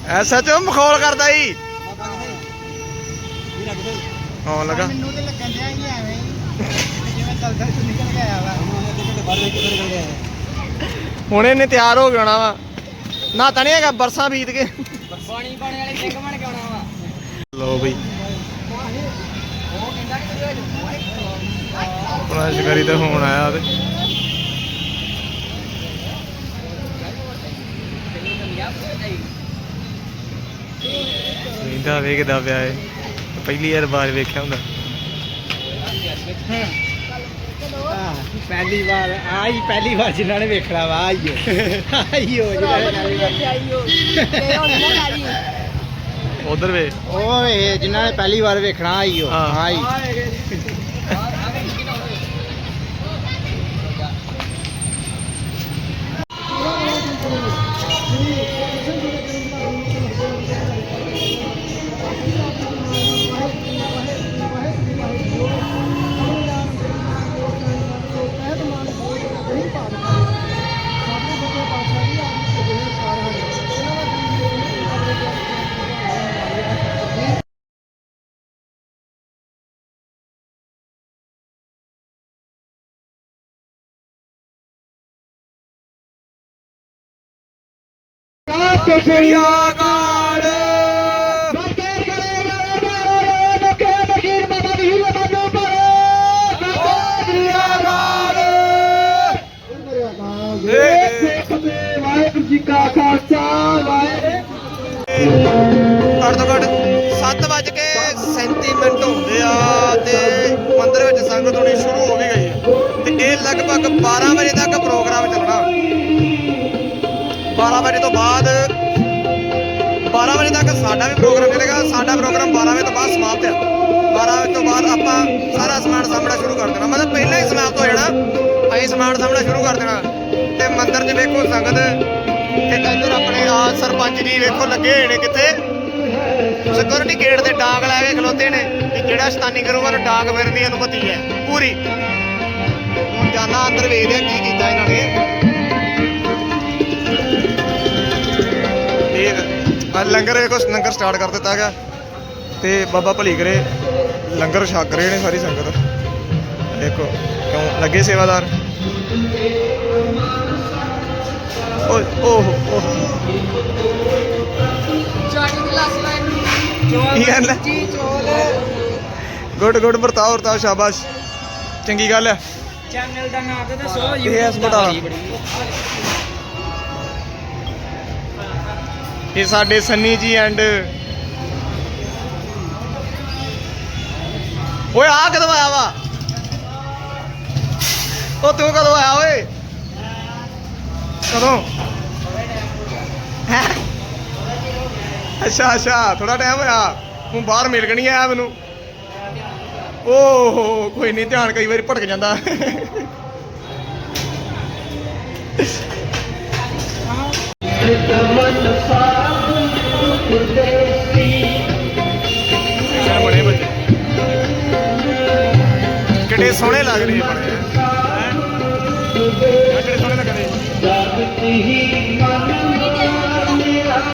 S1: ਐ ਸੱਚ ਉਹ ਮਖੌਲ ਕਰਦਾ ਈ। ਆਉਣ ਲੱਗਾ।
S3: ਮੈਨੂੰ ਤੇ ਲੱਗਣ ਡਿਆ ਹੀ ਐਵੇਂ। ਹੀ ਜਿਵੇਂ ਦਲਦਲ ਚ ਨਿਕਲ ਕੇ ਆਇਆ ਵਾ।
S1: ਹੁਣ ਇਹਨੇ ਤਿਆਰ ਹੋ ਜਾਣਾ ਵਾ। ਨਾ ਤਾਂ ਨਹੀਂ ਹੈਗਾ ਬਰਸਾਂ ਬੀਤ ਕੇ
S2: ਪਾਣੀ ਪਾਣੀ ਵਾਲੇ ਸਿੰਘ ਬਣ ਕੇ ਆਉਣਾ ਵਾ।
S1: ਲਓ ਬਈ। ਆਪਣਾ ਸ਼ਿਕਾਰੀ ਤਾਂ ਹੁਣ ਆਇਆ ਤੇ। ਨੀਂਦਾ ਵੇਖਦਾ ਪਿਆ ਏ। ਪਹਿਲੀ ਵਾਰ ਬਾਹਰ ਵੇਖਿਆ ਹੁੰਦਾ।
S3: ਪਹਿਲੀ ਵਾਰ ਆਈ ਪਹਿਲੀ ਵਾਰ ਜਿਨ੍ਹਾਂ ਨੇ ਵੇਖਣਾ ਵਾ ਆਈਓ ਆਈਓ
S1: ਉਧਰ ਵੇ
S3: ਉਹ ਵੇ ਜਿਨ੍ਹਾਂ ਨੇ ਪਹਿਲੀ ਵਾਰ ਵੇਖਣਾ ਆਈਓ
S1: ਹਾਂ।
S3: ਆਈ ਸ੍ਰੀ
S1: ਅਕਾਲ
S3: ਬਰਕਰ ਕਰੇਗਾ ਨਾਰੇ ਲੋਕੇ ਬਸ਼ੀਰ ਬਾਬਾ ਵੀਰ ਬੰਨੂ ਪਰੇ ਸਤਿ ਸ੍ਰੀ ਅਕਾਲ ਵਾਹਿਗੁਰੂ ਜੀ ਕਾ ਖਾਲਸਾ ਵਾਹਿਗੁਰੂ
S1: ਘੱਟ ਤੋਂ ਘੱਟ 7 ਵੱਜ ਕੇ 37 ਮਿੰਟ ਹੁੰਦੇ ਆ ਤੇ ਮੰਦਿਰ ਵਿੱਚ ਸੰਗਤ ਹੋਣੀ ਸ਼ੁਰੂ ਹੋ ਵੀ ਗਈ ਤੇ ਇਹ ਲਗਭਗ 12 ਵਜੇ ਤੱਕ ਪ੍ਰੋਗਰਾਮ ਚੱਲਣਾ। 12 ਵਜੇ ਤੋਂ ਬਾਅਦ 12 ਵਜੇ ਤੱਕ ਸਾਡਾ ਵੀ ਪ੍ਰੋਗਰਾਮ ਚੱਲੇਗਾ। ਸਾਡਾ ਪ੍ਰੋਗਰਾਮ 12 ਵਜੇ ਤੋਂ ਬਾਅਦ ਸਮਾਪਤ ਹੈ 12 ਵਜੇ ਤੋਂ ਬਾਅਦ ਆਪਾਂ ਸਾਰਾ ਸਮਾਨ ਸਾਹਮਣਾ ਸ਼ੁਰੂ ਕਰ ਦੇਣਾ। ਮਤਲਬ ਪਹਿਲਾਂ ਹੀ ਸਮਾਪਤ ਹੋ ਜਾਣਾ। ਅਸੀਂ ਸਮਾਨ ਸਾਹਮਣਾ ਸ਼ੁਰੂ ਕਰ ਦੇਣਾ। ਤੇ ਮੰਦਿਰ 'ਚ ਵੇਖੋ ਸੰਗਤ। ਤੇ ਇੱਧਰ ਆਪਣੇ ਆ ਸਰਪੰਚ ਜੀ ਵੇਖੋ ਲੱਗੇ ਹੋਏ ਨੇ ਕਿੱਥੇ। ਸਿਕਿਉਰਿਟੀ ਗੇਟ ਤੇ ਡਾਂਗ ਲਾ ਕੇ ਖਲੋਤੇ ਨੇ। ਕਿ ਜਿਹੜਾ ਸ਼ਤਾਨੀ ਕਰੂਗਾ ਉਹਨੂੰ ਡਾਂਗ ਫਿਰਨ ਦੀ ਅਨੁਮਤੀ ਹੈ। ਪੂਰੀ। ਹੁਣ ਜਾਣਾ ਅੰਦਰ ਵੇਖਦੇ ਆ ਕੀ ਕੀਤਾ ਇਹਨਾਂ ਨੇ। ਆ ਲੰਗਰ ਵੇਖੋ ਲੰਗਰ ਸਟਾਰਟ ਕਰ ਦਿੱਤਾ ਹੈਗਾ ਤੇ ਬਾਬਾ ਭਲੀ ਕਰੇ ਲੰਗਰ ਛਕ ਰਹੇ ਨੇ ਸਾਰੀ ਸੰਗਤ। ਦੇਖੋ ਕਿਉਂ ਲੱਗੇ ਸੇਵਾਦਾਰ? ਓਏ ਓਹ ਓਹ
S2: ਚਾਟੀ ਗਲਾਸ
S1: ਹੈ?
S2: ਜੀ ਚੋਲ
S1: ਗੁੱਡ ਗੁੱਡ ਵਰਤਾਓ ਵਰਤਾਓ ਸ਼ਾਬਾਸ਼। ਚੰਗੀ ਗੱਲ ਹੈ।
S2: ਚੈਨਲ ਦਾ ਨਾਮ ਤਾਂ ਦੱਸੋ
S1: ਇਹ ਐਸ ਬਟਾਲਾ ਇਹ ਸਾਡੇ ਸੰਨੀ ਜੀ ਐਂਡ ਓਏ ਆ ਕਦੋਂ ਆਇਆ ਵਾ? ਉਹ ਤੂੰ ਕਦੋਂ ਆਇਆ ਓਏ? ਕਦੋਂ? ਅੱਛਾ ਅੱਛਾ ਥੋੜਾ ਟਾਈਮ ਹੋਇਆ। ਤੂੰ ਬਾਹਰ ਮਿਲ ਗਣੀ ਆਇਆ ਮੈਨੂੰ। ਓਹ, ਕੋਈ ਨਹੀਂ, ਧਿਆਨ ਕਈ ਵਾਰੀ ਭਟਕ ਜਾਂਦਾ। ਬੜੇ ਬੱਚੇ ਕਿੱਡੇ ਸੋਹਣੇ ਲੱਗ ਰਹੇ ਬੜੇ। ਕਿੱਡੇ ਸੋਹਣੇ ਲੱਗਦੇ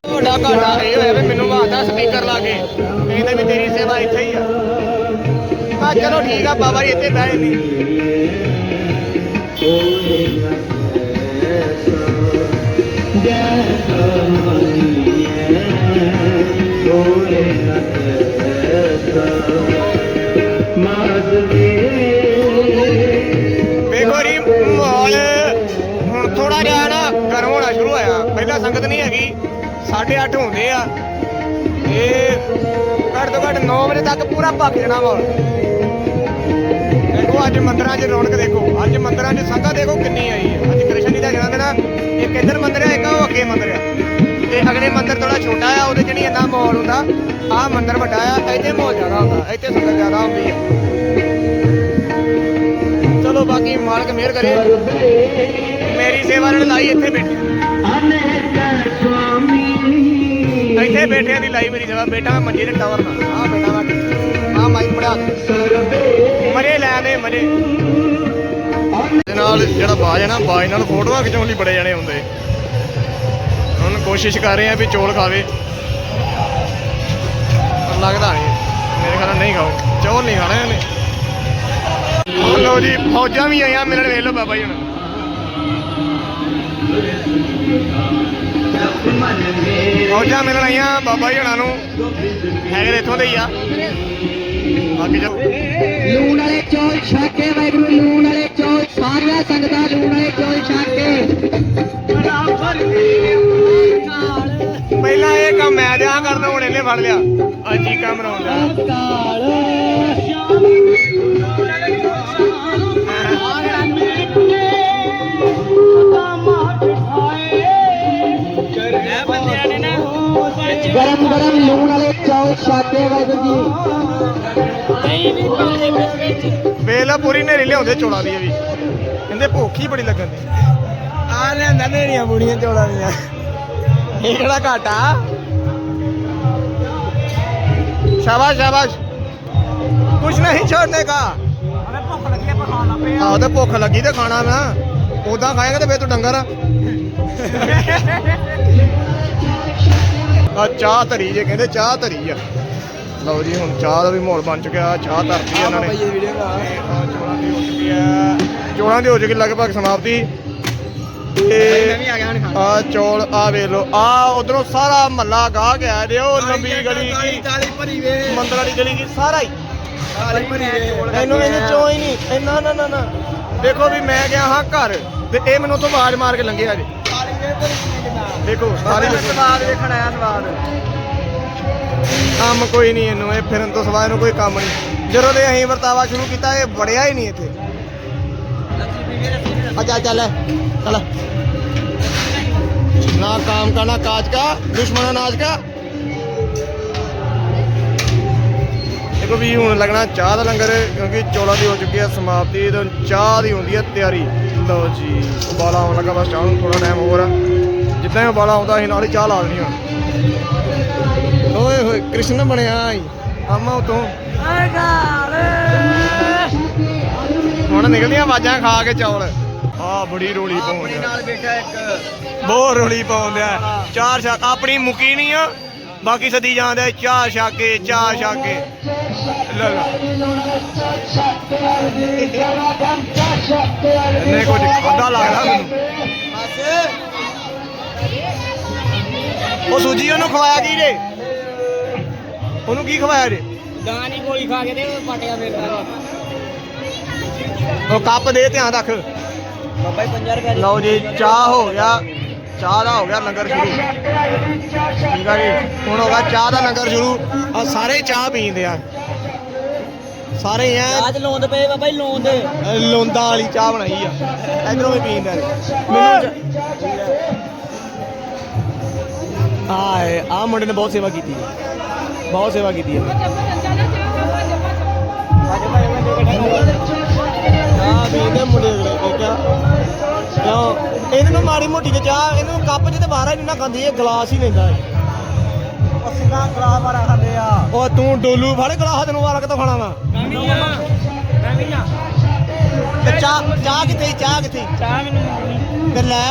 S1: ਵੱਡਾ ਘਾਟਾ ਇਹ ਹੋਇਆ ਵੀ ਮੈਨੂੰ ਬਾਤਾ ਸਪੀਕਰ ਲਾ ਕੇ। ਕਹਿੰਦੇ ਵੀ ਤੇਰੀ ਸੇਵਾ ਇੱਥੇ ਹੀ ਆ। ਆ ਚਲੋ ਠੀਕ ਆ ਬਾਬਾ ਜੀ, ਇੱਥੇ ਬਹਿ ਨਹੀਂ ਵੇਖੋ ਜੀ, ਮਾਹੌਲ ਹੁਣ ਥੋੜਾ ਜਿਹਾ ਨਾ ਗਰਮ ਹੋਣਾ ਸ਼ੁਰੂ ਹੋਇਆ। ਪਹਿਲਾਂ ਸੰਗਤ ਨਹੀਂ ਹੈਗੀ 8:30 ਹੁੰਦੇ ਆ। ਇਹ ਘੱਟ ਤੋਂ ਘੱਟ 9 ਵਜੇ ਤੱਕ ਪੂਰਾ ਭੱਖ ਜਾਣਾ ਮਾਹੌਲ। ਦੇਖੋ, ਅੱਜ ਮੰਦਰਾਂ 'ਚ ਰੌਣਕ ਦੇਖੋ। ਅੱਜ ਮੰਦਰਾਂ 'ਚ ਸੰਗਤ ਦੇਖੋ ਕਿੰਨੀ ਆਈ ਹੈ। ਅੱਜ ਕ੍ਰਿਸ਼ਨ ਜੀ ਦਾ ਜਨਮ ਦਿਨ ਆ। ਇੱਕ ਇੱਧਰ ਮੰਦਿਰ ਆ ਇੱਕ ਉਹ ਅੱਗੇ ਮੰਦਿਰ ਆ ਤੇ ਅਗਲੇ ਮੰਦਿਰ ਥੋੜਾ ਛੋਟਾ ਆ, ਉਹਦੇ 'ਚ ਨਹੀਂ ਇੰਨਾ ਮਾਹੌਲ ਹੁੰਦਾ। ਆਹ ਮੰਦਿਰ ਵੱਡਾ ਆ, ਇੱਥੇ ਮਾਹੌਲ ਜ਼ਿਆਦਾ ਹੁੰਦਾ, ਇੱਥੇ ਸੰਗਤ ਜ਼ਿਆਦਾ ਹੁੰਦੀ ਆ। ਚਲੋ ਬਾਕੀ ਮਾਲਕ ਮਿਹਰ ਕਰੇ। ਮੇਰੀ ਸੇਵਾ ਨਾਲ ਲਾਈ ਇੱਥੇ ਬੈਠੇ। ਇੱਥੇ ਬੈਠਿਆਂ ਦੀ ਲਾਈ ਮੇਰੀ ਸੇਵਾ। ਬੇਟਾ ਮੰਜੇ ਦੇ ਟਾਵਰ ਨਾਲ ਆ ਬੇਟਾ ਵਾ। ਆ ਮਾਈਕ ਪੜਾ ਮਰੇ ਲੈਣੇ ਮਰੇ। ਨਾਲ ਜਿਹੜਾ ਬਾਜ ਹੈ ਨਾ, ਬਾਜ ਨਾਲ ਫੋਟੋਆਂ ਖਿਚਾਉਣ ਲਈ ਬੜੇ ਜਣੇ ਹੁੰਦੇ। ਹੁਣ ਕੋਸ਼ਿਸ਼ ਕਰ ਰਹੇ ਆ ਵੀ ਚੋਲ ਖਾਵੇ। ਪਰ ਲੱਗਦਾ ਨਹੀਂ। ਮੇਰੇ ਖਿਆਲ ਨਹੀਂ ਖਾਓ। ਚੌਲ ਨਹੀਂ ਖਾਣਾ ਇਹਨੇ। ਲੋ ਜੀ, ਫੌਜਾਂ ਵੀ ਆਈਆਂ ਮਿਲਣ ਵੇਖ ਲਓ ਬਾਬਾ ਜੀ ਹੁਣ। ਫੌਜਾਂ ਮਿਲਣ ਆਈਆਂ, ਬਾਬਾ ਜੀ ਹੁਣਾਂ ਨੂੰ। ਹੈਗੇ ਤਾਂ ਇੱਥੋਂ ਦੇ ਹੀ ਆ।
S3: ਲੂਣ ਵਾਲੇ ਚੌਲ ਛਕ ਕੇ ਲੂਣ ਵਾਲੇ ਚੌਲ ਸਾਰੀਆਂ ਸੰਗਤਾਂ ਲੂਣ ਵਾਲੇ ਚੌਲ ਛਕ ਕੇ।
S1: ਪਹਿਲਾਂ ਇਹ ਕੰਮ ਮੈਂ ਦਿਆਂ ਕਰਨ ਹੁਣ ਇਹਨੇ ਫੜ ਲਿਆ। ਅੱਜ ਹੀ ਕੰਮ ਰੋਂਦਾ
S3: ਗਰਮ ਗਰਮ ਲੂਣ ਵਾਲੇ ਚਾਉ ਸਾਦੇ ਵਾਹਿਗੁਰੂ ਜੀ।
S1: ਵੇਲਾ ਪੂਰੀ ਨੇਰੀ ਲਿਆਉਂਦੇ ਚੋਲਾ ਦੀ ਵੀ। ਕਹਿੰਦੇ ਭੁੱਖ ਹੀ ਬੜੀ ਲੱਗਣ ਦੀ ਆ ਲੈਂਦਾ ਨੇਰੀਆਂ ਬੁੜੀਆਂ ਚੋਲਾ ਦੀਆਂ। ਇਹ ਕਿਹੜਾ ਘਾਟਾ ਸ਼ਾਬਾਸ਼ ਸ਼ਾਬਾਸ਼। ਕੁਛ ਨਹੀਂ ਛੋੜਨੇ ਕਾ। ਅਰੇ ਭੁੱਖ ਲੱਗੀ ਆਪਾਂ ਖਾਣਾ ਪਿਆ ਆਹ ਤੇ ਭੁੱਖ ਲੱਗੀ ਤੇ ਖਾਣਾ ਨਾ। ਉਦਾਂ ਖਾਏਗਾ ਤੇ ਫੇਰ ਤੂੰ ਡੰਗਰ ਆ। ਆ ਚਾਹ ਧਰੀ ਜੇ ਕਹਿੰਦੇ ਚਾਹ ਧਰੀ ਆ। ਲਓ ਜੀ ਹੁਣ ਚਾਹ ਦਾ ਵੀ ਮਾਹੌਲ ਬਣ ਚੁੱਕਿਆ ਚਾਹ ਧਰਤੀ ਇਹਨਾਂ ਨੇ। ਤੇ ਚੋਲਾਂ ਦੀ ਹੋ ਚੁੱਕੀ ਆ। ਚੋਲਾਂ ਦੀ ਹੋ ਚੁੱਕੀ ਲਗਭਗ ਸਮਾਪਤੀ। ਤੇ
S5: ਵੀ ਆ
S1: ਚੌਲ ਆ ਵੇਖ ਲਓ ਆ ਉਧਰੋਂ ਸਾਰਾ ਮਹੱਲਾ ਗਾਹ ਗਿਆ ਦੇ ਉਹ ਲੰਬੀ ਗਲੀ ਕੀ
S5: ਵੇ।
S1: ਮੰਦਰ ਵਾਲੀ ਗਲੀ ਕੀ ਸਾਰਾ ਹੀ।
S5: ਵੇ।
S1: ਇਹਨੂੰ ਇਹਨੂੰ ਚੋ ਹੀ ਨਹੀਂ ਇੰਨਾ ਨਾ ਨਾ ਨਾ। ਦੇਖੋ ਵੀ ਮੈਂ ਗਿਆ ਹਾਂ ਘਰ ਤੇ ਇਹ ਮੈਨੂੰ ਉੱਥੋਂ ਆਵਾਜ਼ ਮਾਰ ਕੇ ਲੰਘਿਆ ਜੇ
S5: ਵੇ
S1: ਦੇਖੋ ਸਾਰੀ
S5: ਸਵਾਦ ਵੇਖਣ ਆਇਆ ਸਵਾਦ
S1: ਕੰਮ ਕੋਈ ਨਹੀਂ ਇਹਨੂੰ ਇਹ ਫਿਰਨ ਤੋਂ ਸਿਵਾ ਇਹਨੂੰ ਕੋਈ ਕੰਮ ਨਹੀਂ ਜਦੋਂ ਦੇ ਅਸੀਂ ਵਰਤਾਵਾ ਸ਼ੁਰੂ ਕੀਤਾ ਇਹ ਵੜਿਆ ਹੀ ਨਹੀਂ ਇੱਥੇ ਅੱਛਾ ਚੱਲ ਚੱਲ ना काम का ना काज का दुश्मन नाज का ਦੇਖੋ ਵੀ ਹੁਣ ਲੱਗਣਾ ਚਾਹ ਦਾ ਲੰਗਰ ਕਿਉਂਕਿ ਚੌਲਾਂ ਦੀ ਹੋ ਚੁੱਕੀ ਹੈ ਸਮਾਪਤੀ ਤੇ ਹੁਣ ਚਾਹ ਦੀ ਹੁੰਦੀ ਹੈ ਤਿਆਰੀ ਲਓ ਜੀ ਉਬਾਲਾ ਆਉਣ ਲੱਗਾ ਬਸ ਚਾਹ ਨੂੰ ਥੋੜਾ ਟਾਈਮ ਹੋਰ ਆ ਜਿੱਦਾਂ ਹੀ ਉਬਾਲਾ ਆਉਂਦਾ ਅਸੀਂ ਨਾਲ ਹੀ ਚਾਹ ਲਾ ਦੇਣੀ ਹੁਣ। ਓਏ ਹੋਏ ਕ੍ਰਿਸ਼ਨ ਬਣਿਆ ਈ ਆਮਾ ਉਤੋਂ। ਹੁਣ ਨਿਕਲਦੀਆਂ ਆਵਾਜ਼ਾਂ ਖਾ ਕੇ ਚੌਲ। ਆ ਬੜੀ ਰੋਲੀ ਪਾਉਂਦੇ। ਆ
S5: ਨਾਲ ਬੈਠਾ ਇੱਕ।
S1: ਬਹੁਤ ਰੋਲੀ ਪਾਉਂਦਿਆ ਚਾਰ ਛੱਕ ਆਪਣੀ ਮੁਕੀ ਨਹੀਂ ਆ। ਬਾਕੀ ਸਦੀ ਜਾਂਦੇ ਚਾਹ ਛਾਕੇ ਚਾਹ ਛਾਕੇ। ਲੈ ਲੈ। ਇਹਨੇ ਕੁਝ ਖਾਦਾ ਲੱਗਦਾ ਮੈਨੂੰ। ਉਹ ਸੂਜੀ ਉਹਨੂੰ ਖਵਾਇਆ ਕੀ ਰੇ ਉਹਨੂੰ ਕੀ ਖਵਾਇਆ ਰੇ
S6: ਦਾਣੀ ਗੋਲੀ ਖਾ ਕੇ ਤੇ ਪਟਿਆ ਫੇਰਦਾ
S1: ਉਹ ਕੱਪ ਦੇ ਧਿਆਨ ਰੱਖ।
S5: ਬਾਬਾ ਜੀ 50 ਰੁਪਏ
S1: ਲਓ ਜੀ ਚਾਹ ਹੋ ਗਿਆ। ਚਾਹ ਦਾ ਹੋ ਗਿਆ ਲੰਗਰ ਸ਼ੁਰੂ। ਠੀਕ ਆ ਜੀ। ਹੁਣ ਹੋਗਾ ਚਾਹ ਦਾ ਲੰਗਰ ਸ਼ੁਰੂ। ਆ ਸਾਰੇ ਚਾਹ ਪੀਂਦੇ ਆ। ਸਾਰੇ ਐ
S5: ਅੱਜ ਲੋਂਦ ਪਏ ਬਾਬਾ ਜੀ ਲੋਂਦ।
S1: ਲੋਂਦਾ ਵਾਲੀ ਚਾਹ ਬਣਾਈ ਆ। ਇਧਰੋਂ ਵੀ ਪੀਂਦੇ ਨੇ ਆਏ ਆ ਮੁੰਡੇ ਨੇ ਬਹੁਤ ਸੇਵਾ ਕੀਤੀ ਹੈ। ਬਹੁਤ ਸੇਵਾ ਕੀਤੀ ਹੈ। ਆ ਪੀਂਦੇ ਮੁੰਡੇ ਅਗਲੇ ਇਹ ਕਿਆ ਕਿਉਂ? ਇਹਨੂੰ ਨਾ ਮਾੜੀ ਮੋਟੀ ਜਿਹੀ ਚਾਹ ਇਹਨੂੰ ਕੱਪ 'ਚ ਤੇ ਬਾਹਰ ਹੀ ਨਹੀਂ ਨਾ ਖਾਂਦੀ ਇਹ ਗਲਾਸ ਹੀ ਲੈਂਦਾ ਇਹ।
S5: ਅਸਿੰਗਾ ਕਲਾ ਮਾਰਾ ਖਾਂਦੇ ਆ।
S1: ਉਹ ਤੂੰ ਡੋਲੂ ਫੜ ਗਲਾਸ ਤੈਨੂੰ ਵਾਲਾ ਕਿੱਥੋਂ ਖਾਣਾ ਵਾ? ਤੇ ਚਾਹ ਚਾਹ ਕਿੱਥੇ ਚਾਹ ਕਿੱਥੇ?
S6: ਚਾਹ ਮੈਨੂੰ
S1: ਤੇ ਲੈ।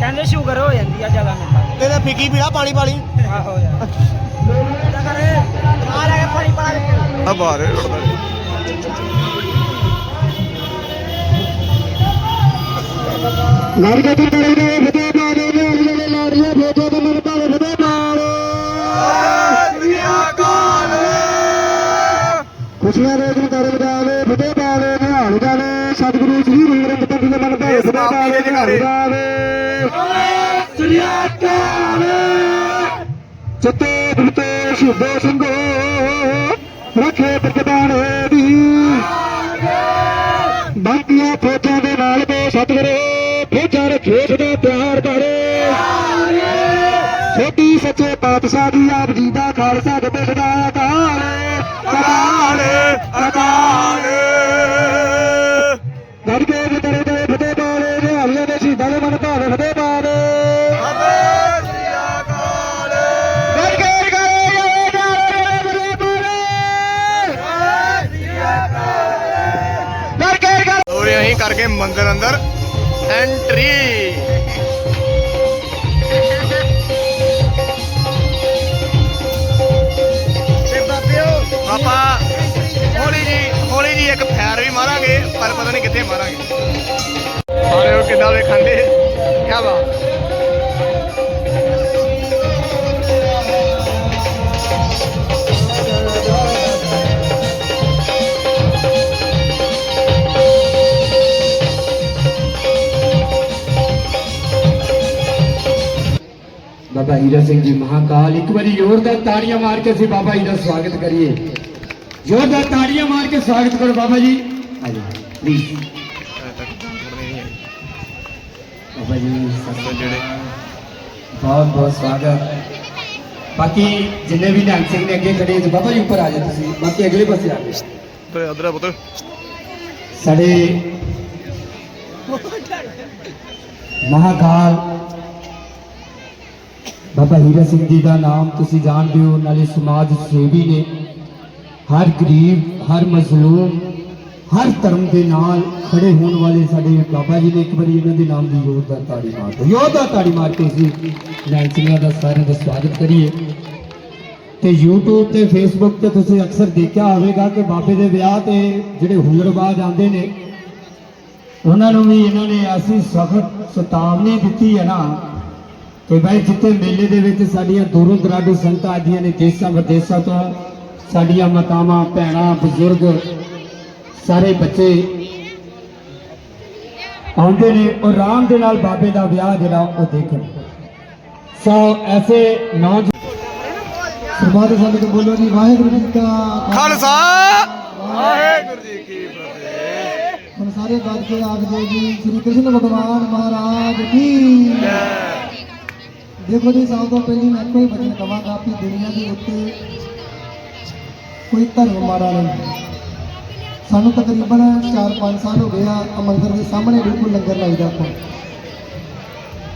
S6: ਕਹਿੰਦੇ ਸ਼ੂਗਰ ਹੋ ਜਾਂਦੀ ਆ ਜ਼ਿਆਦਾ ਮਿੱਠਾ
S1: ਤੇਰੇ ਫਿੱਕੀ ਪੀਲਾ ਪਾਣੀ ਪਾਣੀ।
S6: ਆਹੋ ਯਾਰ।
S5: ਕਰੇ ਆ ਲੈ ਕੇ ਪਾਣੀ ਪਾ ਕੇ
S1: ਆ ਬਾਹਰ ਉੱਡਦਾ
S5: ਲੜਕੇ ਤੇ ਤੇਰੇ ਦੇ ਫਤੇ ਮਾਰੇ ਨੇ ਨੇ ਲਾੜੀਆਂ ਫੇਟੇ ਤੇ ਮਨ ਭਾਵੇਂ ਫਤੇ ਮਾਰੇ ਖੁਸ਼ੀਆਂ ਦੇ ਦਿਨ ਕਰ ਵਜਾਵੇ ਫਤੇ ਪਾਵੇ ਨਿਹਾਲ ਜਾਵੇ। ਸਤਿਗੁਰੂ ਸ੍ਰੀ ਗੁਰੂ ਗ੍ਰੰਥ ਸਾਹਿਬ ਜੀ ਦੇ ਮਨ ਭਾਵੇਂ ਫਤੇ ਪਾਵੇ ਨਿਹਾਲ ਜਾਵੇ। ਅਕਾਲ ਚਿੱਤੇ ਬਿਲਤੇ ਸ਼ੁਭੋ ਸੰਗੋ ਰੱਖੇ ਪ੍ਰਤਬਾਣੇ ਦੀ ਬਾਕੀਆਂ ਫੌਜਾਂ ਦੇ ਨਾਲ ਦੇ ਸਤਿਗੁਰੂ ਫੌਜਾਂ ਰੱਖੇ ਸਦਾ ਪਿਆਰ ਕਰੇ ਛੋਟੀ ਸੱਚੇ ਪਾਤਸ਼ਾਹ ਦੀ ਆਪ ਜੀ ਦਾ ਖਾਲਸਾ ਤੇ ਸਦਾ ਅਕਾਲ ਅਕਾਲ ਅਕਾਲ ਕਰੇ
S1: ਔਰ ਅਸੀਂ ਕਰਕੇ ਮੰਦਰ ਆਪਾਂ ਹੌਲੀ ਜੀ ਹੌਲੀ ਜੀ ਇੱਕ ਫੈਰ ਵੀ ਮਾਰਾਂਗੇ, ਪਰ ਪਤਾ ਨਹੀਂ ਕਿੱਥੇ ਮਾਰਾਂਗੇ। ਸਾਰੇ ਉਹ ਕਿੱਦਾਂ ਦੇ ਖਾਂਦੇ ਕਿਆ ਬਾਤ।
S7: ਬਾਬਾ ਹੀਰਾ ਸਿੰਘ ਜੀ ਮਹਾਕਾਲ ਇੱਕ ਵਾਰੀ ਜ਼ੋਰਦਾਰ ਤਾੜੀਆਂ ਮਾਰ ਕੇ ਅਸੀਂ ਬਾਬਾ ਜੀ ਦਾ ਸਵਾਗਤ ਕਰੀਏ ਜ਼ੋਰਦਾਰ ਤਾੜੀਆਂ ਮਾਰ ਕੇ ਸਵਾਗਤ ਕਰੋ ਬਾਬਾ ਜੀ ਹਾਂਜੀ ਪਲੀਜ਼ ਬਾਬਾ ਜੀ ਸਤਿ
S1: ਜਿਹੜੇ
S7: ਬਹੁਤ ਬਹੁਤ ਸਵਾਗਤ ਬਾਕੀ ਜਿੰਨੇ ਵੀ ਨਿਹੰਗ ਸਿੰਘ ਨੇ ਅੱਗੇ ਖੜੇ ਤੇ ਬਾਬਾ ਜੀ ਉੱਪਰ ਆ ਜਾਓ ਤੁਸੀਂ ਬਾਕੀ ਅਗਲੇ ਪਾਸੇ ਆ ਜਾਓ
S1: ਤੇ ਅਦਰਾ ਪੁੱਤ
S7: ਸਾਡੇ ਮਹਾਕਾਲ ਬਾਬਾ ਹੀਰਾ ਸਿੰਘ ਜੀ ਦਾ ਨਾਮ ਤੁਸੀਂ ਜਾਣਦੇ ਹੋ, ਨਾਲੇ ਸਮਾਜ ਸੇਵੀ ਨੇ। ਹਰ ਗਰੀਬ, ਹਰ ਮਜ਼ਲੂਮ, ਹਰ ਧਰਮ ਦੇ ਨਾਲ ਖੜੇ ਹੋਣ ਵਾਲੇ ਸਾਡੇ ਬਾਬਾ ਜੀ ਨੇ ਇੱਕ ਵਾਰੀ ਇਹਨਾਂ ਦੇ ਨਾਮ ਦੀ ਯੋਧਾ ਤਾੜੀ ਮਾਰ ਦਿਓ ਜ਼ੋਰਦਾਰ ਤਾੜੀ ਮਾਰ ਕੇ ਅਸੀਂ ਨਾਇਕ ਸਿੰਘਾਂ ਦਾ ਸਾਰਿਆਂ ਦਾ ਸਵਾਗਤ ਕਰੀਏ। ਤੇ YouTube ਤੇ Facebook ਤੇ ਤੁਸੀਂ ਅਕਸਰ ਦੇਖਿਆ ਹੋਵੇਗਾ ਕਿ ਬਾਬੇ ਦੇ ਵਿਆਹ ਤੇ ਜਿਹੜੇ ਹੁਨਰਬਾਜ਼ ਆਉਂਦੇ ਨੇ, ਉਹਨਾਂ ਨੂੰ ਵੀ ਇਹਨਾਂ ਨੇ ਐਸੀ ਸਖਤ ਚੇਤਾਵਨੀ ਦਿੱਤੀ ਹੈ ਨਾ ਕਿ ਭਾਈ ਜਿੱਥੇ ਮੇਲੇ ਦੇ ਵਿੱਚ ਸਾਡੀਆਂ ਦੂਰੋਂ ਦਰਾਡੇ ਸੰਗਤਾਂ ਆਦੀਆਂ ਨੇ ਦੇਸ਼ਾਂ ਵਿਦੇਸ਼ਾਂ ਤੋਂ ਸਾਡੀਆਂ ਮਾਤਾਵਾਂ ਭੈਣਾਂ ਬਜ਼ੁਰਗ ਸਾਰੇ ਬੱਚੇ ਆਉਂਦੇ ਨੇ ਔਰ ਆਰਾਮ ਦੇ ਨਾਲ ਬਾਬੇ ਦਾ ਵਿਆਹ ਜਿਹੜਾ ਉਹ ਦੇਖਣ ਸੋ ਐਸੇ ਨੌਜਵਾਨ
S3: ਸਰਬਾਦ ਸੰਗਤ ਬੋਲੋ ਜੀ ਵਾਹਿਗੁਰੂ ਜੀ ਕਾ
S1: ਖਾਲਸਾ। ਵਾਹਿਗੁਰੂ ਜੀ ਕੀ ਫਤਿਹ।
S3: ਹੁਣ ਸਾਰੇ ਗੱਜ ਕੇ ਆਖਦੇ ਜੀ ਸ੍ਰੀ ਕ੍ਰਿਸ਼ਨ ਭਗਵਾਨ ਮਹਾਰਾਜ ਕੀ। ਦੇਖੋ ਜੀ, ਸਭ ਤੋਂ ਪਹਿਲੀ ਮੈਂ ਕੋਈ ਬਚਨ ਕਵਾਂਗਾ ਕਿ ਦੁਨੀਆ ਦੇ ਉੱਤੇ ਕੋਈ ਧਰਮ ਮਾਰਾ ਨਹੀਂ ਸਾਨੂੰ ਤਕਰੀਬਨ 4-5 ਸਾਲ ਹੋ ਗਏ ਆ ਮੰਦਰ ਦੇ ਸਾਹਮਣੇ ਬਿਲਕੁਲ ਲੰਗਰ ਲਾਈਦਾ ਆਪਾਂ।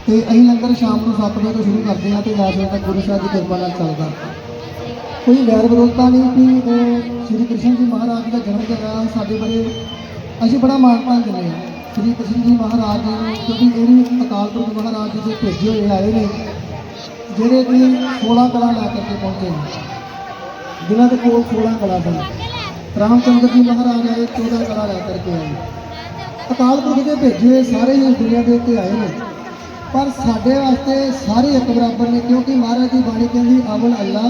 S3: ਤੇ ਅਸੀਂ ਲੰਗਰ ਸ਼ਾਮ ਨੂੰ 7 ਵਜੇ ਤੋਂ ਸ਼ੁਰੂ ਕਰਦੇ ਆ ਤੇ 10 ਵਜੇ ਤੱਕ ਗੁਰੂ ਸਾਹਿਬ ਦੀ ਕਿਰਪਾ ਨਾਲ ਚੱਲਦਾ। ਕੋਈ ਗੈਰ ਵਿਰੋਧਤਾ ਨਹੀਂ ਕਿ ਇਹ ਸ੍ਰੀ ਕ੍ਰਿਸ਼ਨ ਜੀ ਮਹਾਰਾਜ ਦਾ ਜਨਮ ਦਿਨ ਸਾਡੇ ਬੜੇ ਅਸੀਂ ਬੜਾ ਮਾਣ ਭਾਣ ਹਾਂ ਸ੍ਰੀ ਕ੍ਰਿਸ਼ਨ ਜੀ ਮਹਾਰਾਜ ਜੀ ਨੂੰ ਕਿਉਂਕਿ ਇਹ ਵੀ ਅਕਾਲ ਪੁਰਖ ਮਹਾਰਾਜ ਜੀ ਦੇ ਭੇਜੇ ਹੋਏ ਆਏ ਨੇ ਜਿਹੜੇ ਕਿ 16 ਕਲਾ ਲੈ ਕਰਕੇ ਪਹੁੰਚੇ ਜਿਨ੍ਹਾਂ ਦੇ ਕੋਲ 16 ਕਲਾ ਸਨ। ਰਾਮਚੰਦਰ ਜੀ ਮਹਾਰਾਜ ਆਏ 14 ਕਲਾ ਲੈ ਕਰਕੇ ਆਏ। ਅਕਾਲ ਪੁਰਖ ਦੇ ਭੇਜੇ ਹੋਏ ਸਾਰੇ ਹੀ ਦੁਨੀਆ ਦੇ ਉੱਤੇ ਆਏ ਨੇ। ਪਰ ਸਾਡੇ ਵਾਸਤੇ ਸਾਰੇ ਇੱਕ ਬਰਾਬਰ ਨੇ ਕਿਉਂਕਿ ਮਹਾਰਾਜ ਦੀ ਬਾਣੀ ਕਹਿੰਦੀ ਅਵਲ ਅੱਲਾ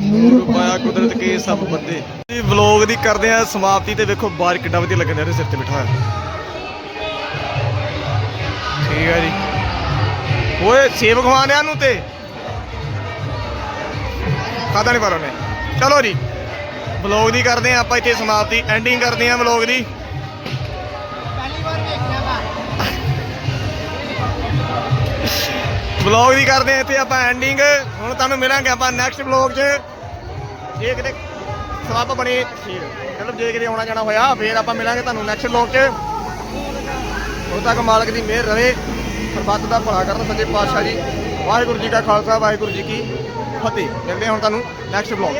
S3: ਨੂਰ
S1: ਪਾਇਆ ਕੁਦਰਤ ਕੇ ਸਭ ਬੰਦੇ। ਜੀ ਵਲੌਗ ਦੀ ਕਰਦੇ ਆ ਸਮਾਪਤੀ ਤੇ ਵੇਖੋ ਬਾਹਰ ਕਿੱਡਾ ਵਧੀਆ ਲੱਗਣ ਇਹਦੇ ਸਿਰ ਤੇ ਬਿਠਾਇਆ ਠੀਕ ਹੈ ਜੀ। ਓਏ, ਸੇਬ ਖਵਾਣਿਆਂ ਨੂੰ ਤੇ। ਖਾਦਾ ਨਹੀਂ ਪਰ ਉਹਨੇ। ਚਲੋ ਜੀ ਵਲੌਗ ਦੀ ਕਰਦੇ ਆ ਆਪਾਂ ਇੱਥੇ ਸਮਾਪਤੀ। ਐਂਡਿੰਗ ਕਰਦੇ ਆ ਵਲੌਗ ਦੀ। ਵਲੌਗ ਦੀ ਕਰਦੇ ਆ ਇੱਥੇ ਆਪਾਂ ਐਂਡਿੰਗ ਹੁਣ ਤੁਹਾਨੂੰ ਮਿਲਾਂਗੇ ਆਪਾਂ ਨੈਕਸਟ ਵਲੌਗ 'ਚ। ਜੇ ਕਿਤੇ ਸਵਾਬ ਬਣੇ, ਠੀਕ। ਜੇ ਕਿਤੇ ਆਉਣਾ ਜਾਣਾ ਹੋਇਆ, ਫੇਰ ਆਪਾਂ ਮਿਲਾਂਗੇ ਤੁਹਾਨੂੰ ਨੈਕਸਟ ਵਲੌਗ 'ਚ। ਉਦੋਂ ਤੱਕ ਮਾਲਕ ਦੀ ਮਿਹਰ ਰਵੇ ਸਰਬੱਤ ਦਾ ਭਲਾ ਕਰਨ ਸੱਚੇ ਪਾਤਸ਼ਾਹ ਜੀ। ਵਾਹਿਗੁਰੂ ਜੀ ਕਾ ਖਾਲਸਾ, ਵਾਹਿਗੁਰੂ ਜੀ ਕੀ ਫਤਿਹ। ਮਿਲਦੇ ਹਾਂ ਹੁਣ ਤੁਹਾਨੂੰ ਨੈਕਸਟ ਵਲੌਗ